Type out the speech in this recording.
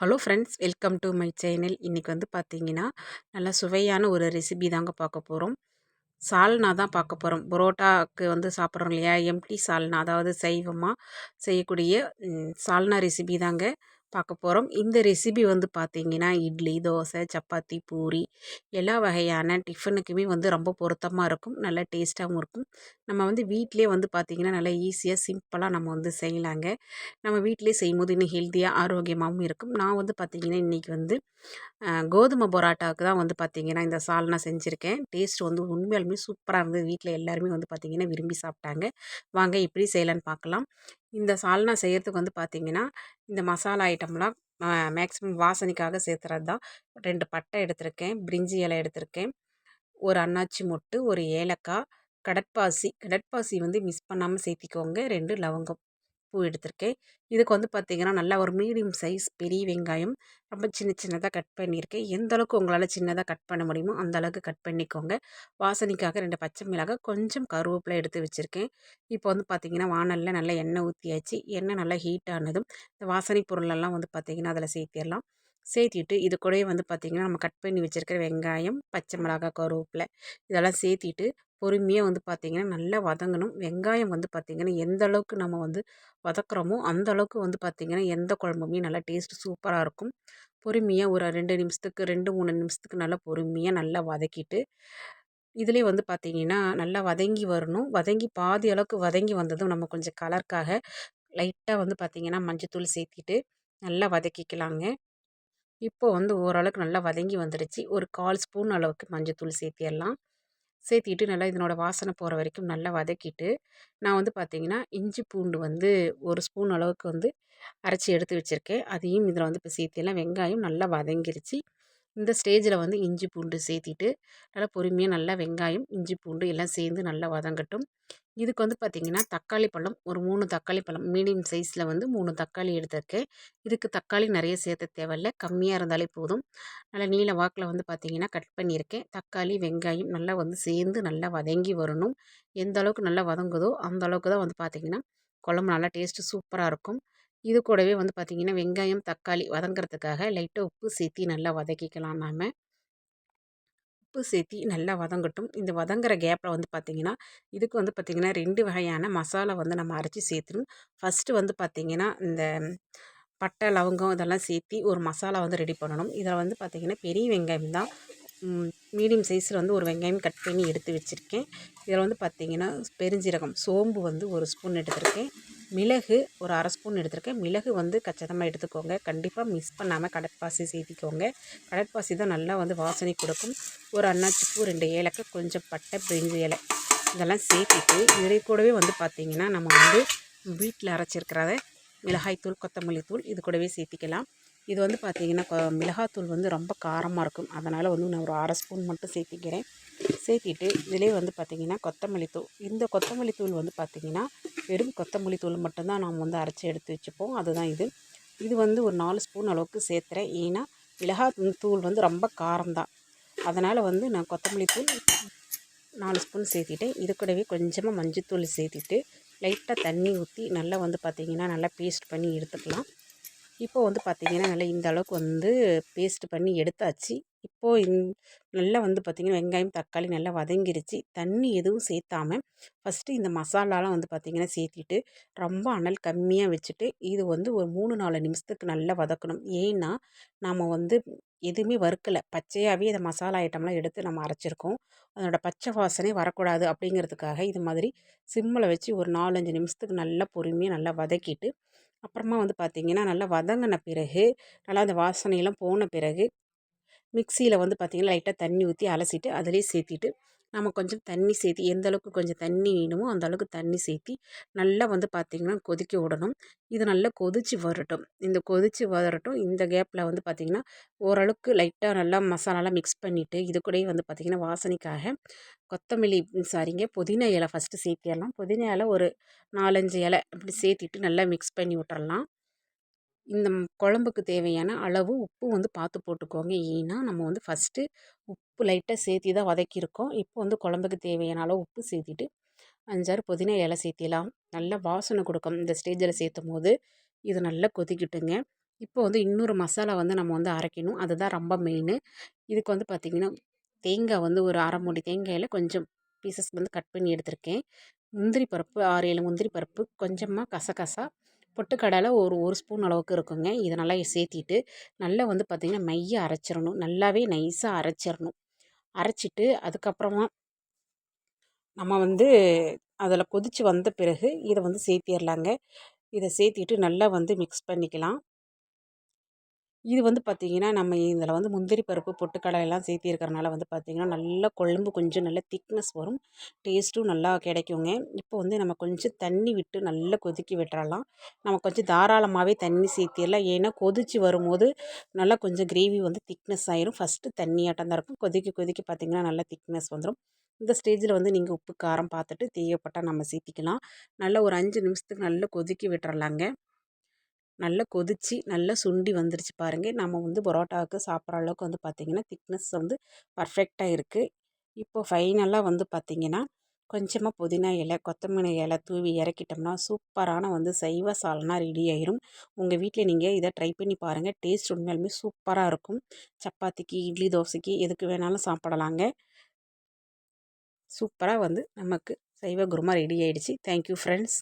Hello friends welcome to my channel. இன்றைக்கி வந்து பார்த்தீங்கன்னா நல்லா சுவையான ஒரு ரெசிபி தாங்க பார்க்க போகிறோம் சால்னா தான் பார்க்க போகிறோம் புரோட்டாக்கு வந்து சாப்பிட்றோம் இல்லையா? எம்டி சால்னா அதாவது சைவமாக செய்யக்கூடிய சால்னா ரெசிபி தாங்க. பார்க்க போகிறோம் இந்த ரெசிபி வந்து பார்த்தீங்கன்னா இட்லி தோசை சப்பாத்தி பூரி எல்லா வகையான டிஃபனுக்குமே வந்து ரொம்ப பொருத்தமாக இருக்கும். நல்லா டேஸ்ட்டாகவும் இருக்கும். நம்ம வந்து வீட்டிலே வந்து பார்த்திங்கன்னா நல்லா ஈஸியாக சிம்பிளாக நம்ம வந்து செய்யலாங்க. நம்ம வீட்டிலே செய்யும்போது இன்னும் ஹெல்த்தியாக ஆரோக்கியமாகவும் இருக்கும். நான் வந்து பார்த்திங்கன்னா இன்றைக்கி வந்து கோதுமை பரோட்டாவுக்கு தான் வந்து பார்த்திங்கன்னா இந்த சால்னா செஞ்சுருக்கேன். டேஸ்ட் வந்து உண்மையாலுமே சூப்பராக இருந்தது. வீட்டில் எல்லாருமே வந்து பார்த்திங்கன்னா விரும்பி சாப்பிட்டாங்க. வாங்க எப்படி செய்யலான்னு பார்க்கலாம். இந்த சால்னா செய்கிறதுக்கு வந்து பார்த்திங்கன்னா இந்த மசாலா ஐட்டம்லாம் மேக்ஸிமம் வாசனைக்காக சேர்த்துறது தான் ரெண்டு பட்டை எடுத்திருக்கேன் பிரிஞ்சி இலை எடுத்திருக்கேன். ஒரு அன்னாச்சி மொட்டு ஒரு ஏலக்காய் கடற்பாசி. கடற்பாசி வந்து மிஸ் பண்ணாமல் சேர்த்திக்கோங்க. ரெண்டு லவங்கம். பூ எடுத்திருக்கேன். இதுக்கு வந்து பார்த்திங்கன்னா நல்லா ஒரு மீடியம் சைஸ் பெரிய வெங்காயம் ரொம்ப சின்ன சின்னதாக கட் பண்ணியிருக்கேன். எந்த அளவுக்கு உங்களால் சின்னதாக கட் பண்ண முடியுமோ அந்த அளவுக்கு கட் பண்ணிக்கோங்க. வாசனைக்காக ரெண்டு பச்சை மிளகாய் கொஞ்சம் கருவேப்பிலை எடுத்து வச்சுருக்கேன். இப்போ வந்து பார்த்திங்கன்னா வானலில் நல்லா எண்ணெய் ஊற்றியாச்சு எண்ணெய் நல்லா ஹீட் ஆனதும் இந்த வாசனை பொருளெல்லாம் வந்து பார்த்திங்கன்னா அதில் சேர்த்திடலாம். சேர்த்திட்டு இது கூடவே வந்து பார்த்திங்கன்னா நம்ம கட் பண்ணி வச்சுருக்கிற வெங்காயம் பச்சை மிளகாய் கருவேப்பிலை இதெல்லாம் சேர்த்திட்டு பொறுமையாக வந்து பார்த்திங்கன்னா நல்லா வதங்கணும். வெங்காயம் வந்து பார்த்திங்கன்னா எந்த அளவுக்கு நம்ம வந்து வதக்குறோமோ அந்த அளவுக்கு வந்து பார்த்திங்கன்னா எந்த குழம்புமே நல்லா டேஸ்ட் சூப்பராக இருக்கும். பொறுமையாக ஒரு ரெண்டு நிமிஷத்துக்கு ரெண்டு மூணு நிமிஷத்துக்கு நல்லா பொறுமையாக நல்லா வதக்கிட்டு இதிலே வந்து பார்த்திங்கன்னா நல்லா வதங்கி வரணும். வதங்கி பாதி அளவுக்கு வதங்கி வந்ததும் நம்ம கொஞ்சம் கலருக்காக லைட்டாக வந்து பார்த்திங்கன்னா மஞ்சத்தூள் சேர்த்திட்டு நல்லா வதக்கிக்கலாங்க. இப்போ வந்து ஓரளவுக்கு நல்லா வதங்கி வந்துடுச்சு ஒரு கால் ஸ்பூன் அளவுக்கு மஞ்சத்தூள் சேர்த்திடலாம். சேர்த்திட்டு நல்லா இதனோட வாசனை போகிற வரைக்கும் நல்லா வதக்கிட்டு நான் வந்து பார்த்திங்கன்னா இஞ்சி பூண்டு வந்து ஒரு ஸ்பூன் அளவுக்கு வந்து அரைச்சி எடுத்து வச்சுருக்கேன். அதையும் இதில் வந்து இப்போ சேர்த்திடலாம். வெங்காயம் நல்லா வதங்கிருச்சு. இந்த ஸ்டேஜில் வந்து இஞ்சி பூண்டு சேர்த்திட்டு நல்லா பொறுமையாக நல்லா வெங்காயம் இஞ்சி பூண்டு எல்லாம் சேர்ந்து நல்லா வதங்கட்டும். இதுக்கு வந்து பார்த்திங்கன்னா தக்காளி பழம் ஒரு மூணு தக்காளி பழம். மீடியம் சைஸில் வந்து மூணு தக்காளி எடுத்திருக்கேன் இதுக்கு தக்காளி நிறைய சேர்த்த தேவையில்ல. கம்மியாக இருந்தாலே போதும். நல்லா நீல வாக்கில் வந்து பார்த்திங்கன்னா கட் பண்ணியிருக்கேன். தக்காளி வெங்காயம் நல்லா வந்து சேர்ந்து நல்லா வதங்கி வரணும். எந்த அளவுக்கு நல்லா வதங்குதோ அந்த அளவுக்கு தான் வந்து பார்த்திங்கன்னா குழம்பு நல்லா டேஸ்ட்டு சூப்பராக இருக்கும். இது கூடவே வந்து பார்த்திங்கன்னா வெங்காயம் தக்காளி வதங்குறதுக்காக லைட்டாக உப்பு சேர்த்தி நல்லா வதக்கிக்கலாம் நாம். உப்பு சேர்த்தி நல்லா வதங்கட்டும். இந்த வதங்குற கேப்பில் வந்து பார்த்திங்கன்னா இதுக்கு வந்து பார்த்திங்கன்னா ரெண்டு வகையான மசாலா வந்து நம்ம அரைச்சி சேர்த்துணும் ஃபஸ்ட்டு வந்து பார்த்திங்கன்னா இந்த பட்டை லவங்கம் இதெல்லாம் சேர்த்தி ஒரு மசாலா வந்து ரெடி பண்ணணும். இதில் வந்து பார்த்திங்கன்னா பெரிய வெங்காயம் தான். மீடியம் சைஸில் வந்து ஒரு வெங்காயம் கட் பண்ணி எடுத்து வச்சுருக்கேன். இதில் வந்து பார்த்திங்கன்னா பெருஞ்சீரகம் சோம்பு வந்து ஒரு ஸ்பூன் எடுத்திருக்கேன். மிளகு ஒரு அரை ஸ்பூன் எடுத்திருக்கேன். மிளகு வந்து கச்சிதமாக எடுத்துக்கோங்க. கண்டிப்பாக மிஸ் பண்ணாமல் கடற்பாசி சேர்த்திக்கோங்க. கடற்பாசி தான் நல்லா வந்து வாசனை கொடுக்கும். ஒரு அன்னாச்சிப்பூ ரெண்டு ஏலக்காய் கொஞ்சம் பட்டை பிரிஞ்சு இலை இதெல்லாம் சேர்த்திட்டு இதை கூடவே வந்து பார்த்திங்கன்னா நம்ம வந்து வீட்டில் அரைச்சிருக்கிறத மிளகாய்த்தூள் கொத்தமல்லி தூள் இது கூடவே சேர்த்திக்கலாம். இது வந்து பார்த்திங்கன்னா கொ மிளகாத்தூள் வந்து ரொம்ப காரமாக இருக்கும். அதனால் வந்து நான் ஒரு அரை ஸ்பூன் மட்டும் சேர்த்திக்கிறேன். சேர்த்திட்டு இதிலே வந்து பார்த்திங்கன்னா கொத்தமல்லி தூள். இந்த கொத்தமல்லி தூள் வந்து பார்த்திங்கன்னா வெறும் கொத்தமல்லி தூள் மட்டும்தான் நாம் வந்து அரைச்சி எடுத்து வச்சுப்போம். அதுதான் இது. இது வந்து ஒரு நாலு ஸ்பூன் அளவுக்கு சேர்த்துறேன். ஏன்னா மிளகா தூள் வந்து ரொம்ப காரம்தான். அதனால் வந்து நான் கொத்தமல்லி தூள் நாலு ஸ்பூன் சேர்த்திட்டேன். இது கூடவே கொஞ்சமாக மஞ்சத்தூள் சேர்த்திட்டு லைட்டாக தண்ணி ஊற்றி நல்லா வந்து பார்த்திங்கன்னா நல்லா பேஸ்ட் பண்ணி எடுத்துக்கலாம். இப்போது வந்து பார்த்திங்கன்னா நல்லா இந்த அளவுக்கு வந்து பேஸ்ட் பண்ணி எடுத்தாச்சு. இப்போது இந் நல்லா வந்து பார்த்திங்கன்னா வெங்காயம் தக்காளி நல்லா வதங்கிருச்சு. தண்ணி எதுவும் சேர்த்தாம ஃபஸ்ட்டு இந்த மசாலாலாம் வந்து பார்த்திங்கன்னா சேர்த்திட்டு ரொம்ப அனல் கம்மியாக வச்சுட்டு இது வந்து ஒரு மூணு நாலு நிமிஷத்துக்கு நல்லா வதக்கணும். ஏன்னா நாம் வந்து எதுவுமே வறுக்கலை. பச்சையாகவே இந்த மசாலா ஐட்டம்லாம் எடுத்து நம்ம அரைச்சிருக்கோம். அதனோட பச்சை வாசனை வரக்கூடாது அப்படிங்கிறதுக்காக இது மாதிரி சிம்மில் வச்சு ஒரு நாலஞ்சு நிமிஷத்துக்கு நல்லா பொறுமையாக நல்லா வதக்கிட்டு அப்புறமா வந்து பார்த்திங்கன்னா நல்லா வதங்கின பிறகு நல்லா அந்த வாசனையெல்லாம் போன பிறகு மிக்சியில் வந்து பார்த்திங்கன்னா லைட்டாக தண்ணி ஊற்றி அலசிட்டு அதிலே சேர்த்திட்டு நம்ம கொஞ்சம் தண்ணி சேர்த்தி எந்த அளவுக்கு கொஞ்சம் தண்ணி வேணுமோ அந்த அளவுக்கு தண்ணி சேர்த்தி நல்லா வந்து பார்த்திங்கன்னா கொதிக்க விடணும். இது நல்லா கொதித்து வரட்டும். இந்த கொதித்து வரட்டும். இந்த கேப்பில் வந்து பார்த்திங்கன்னா ஓரளவுக்கு லைட்டாக நல்லா மசாலாலாம் மிக்ஸ் பண்ணிவிட்டு இது கூடயே வந்து பார்த்திங்கன்னா வாசனைக்காக கொத்தமல்லி சாரிங்க புதினா இலை ஃபஸ்ட்டு சேர்த்திடலாம். புதினா இலை ஒரு நாலஞ்சு இலை அப்படி சேர்த்திட்டு நல்லா மிக்ஸ் பண்ணி விட்டுறலாம். இந்த குழம்புக்கு தேவையான அளவு உப்பு வந்து பார்த்து போட்டுக்கோங்க. ஏன்னா நம்ம வந்து ஃபஸ்ட்டு உப்பு லைட்டாக சேர்த்தி தான் வதக்கியிருக்கோம். இப்போ வந்து குழம்புக்கு தேவையான அளவு உப்பு சேர்த்திட்டு அஞ்சாறு புதினா இலை சேர்த்திடலாம். நல்லா வாசனை கொடுக்கும். இந்த ஸ்டேஜில் சேர்த்தும் போது இது நல்லா கொதிக்கட்டுங்க. இப்போ வந்து இன்னொரு மசாலா வந்து நம்ம வந்து அரைக்கணும். அதுதான் ரொம்ப மெயின் இதுக்கு வந்து பார்த்திங்கன்னா தேங்காய் வந்து ஒரு அரை மூடி தேங்காயில் கொஞ்சம் பீசஸ் வந்து கட் பண்ணி எடுத்திருக்கேன். முந்திரி பருப்பு ஆறு ஏழு முந்திரி பருப்பு கொஞ்சமாக கசகசா பொட்டுக்கடலை ஒரு ஒரு ஸ்பூன் அளவுக்கு இருக்குங்க. இதை நல்லா சேர்த்திட்டு நல்லா வந்து பார்த்திங்கன்னா மைய அரைச்சிடணும் நல்லாவே நைஸாக அரைச்சிடணும் அரைச்சிட்டு அதுக்கப்புறமா நம்ம வந்து அதில் கொதித்து வந்த பிறகு இதை வந்து சேர்த்திடலாங்க இதை சேர்த்திட்டு நல்லா வந்து மிக்ஸ் பண்ணிக்கலாம். இது வந்து பார்த்திங்கன்னா நம்ம இதில் வந்து முந்திரி பருப்பு பொட்டுக்கடலை எல்லாம் சேர்த்திருக்கறனால வந்து பார்த்திங்கன்னா நல்லா குழம்பு கொஞ்சம் நல்ல திக்னஸ் வரும். டேஸ்ட்டும் நல்லா கிடைக்குங்க. இப்போ வந்து நம்ம கொஞ்சம் தண்ணி விட்டு நல்லா கொதிக்க விட்டுறலாம். நம்ம கொஞ்சம் தாராளமாகவே தண்ணி சேர்த்திடலாம். ஏன்னா கொதித்து வரும்போது நல்லா கொஞ்சம் கிரேவி வந்து திக்னஸ் ஆயிரும். ஃபஸ்ட்டு தண்ணியாட்டம் தான் இருக்கும். கொதிக்க கொதிக்க பார்த்திங்கன்னா நல்லா திக்னஸ் வந்துடும் இந்த ஸ்டேஜில் வந்து நீங்கள் உப்பு காரம் பார்த்துட்டு தேவைப்பட்டால் நம்ம சேர்த்திக்கலாம். நல்லா ஒரு அஞ்சு நிமிஷத்துக்கு நல்லா கொதிக்கி விட்டுறலாங்க. நல்லா கொதித்து நல்லா சுண்டி வந்துருச்சு பாருங்கள் நம்ம வந்து பரோட்டாவுக்கு சாப்பிட்ற அளவுக்கு வந்து பார்த்திங்கன்னா திக்னஸ் வந்து பர்ஃபெக்டாக இருக்குது இப்போ ஃபைனலாக வந்து பார்த்திங்கன்னா கொஞ்சமாக புதினா இலை கொத்தமல்லி இலை தூவி இறக்கிட்டோம்னா சூப்பரான வந்து சைவ சால்னா ரெடி ஆயிரும். உங்கள் வீட்டில் நீங்கள் இதை ட்ரை பண்ணி பாருங்கள் டேஸ்ட் உண்மையாலுமே சூப்பராக இருக்கும். சப்பாத்திக்கு இட்லி தோசைக்கு எதுக்கு வேணாலும் சாப்பிடலாங்க. சூப்பராக வந்து நமக்கு சைவ குருமா ரெடி ஆகிடுச்சி தேங்க்யூ ஃப்ரெண்ட்ஸ்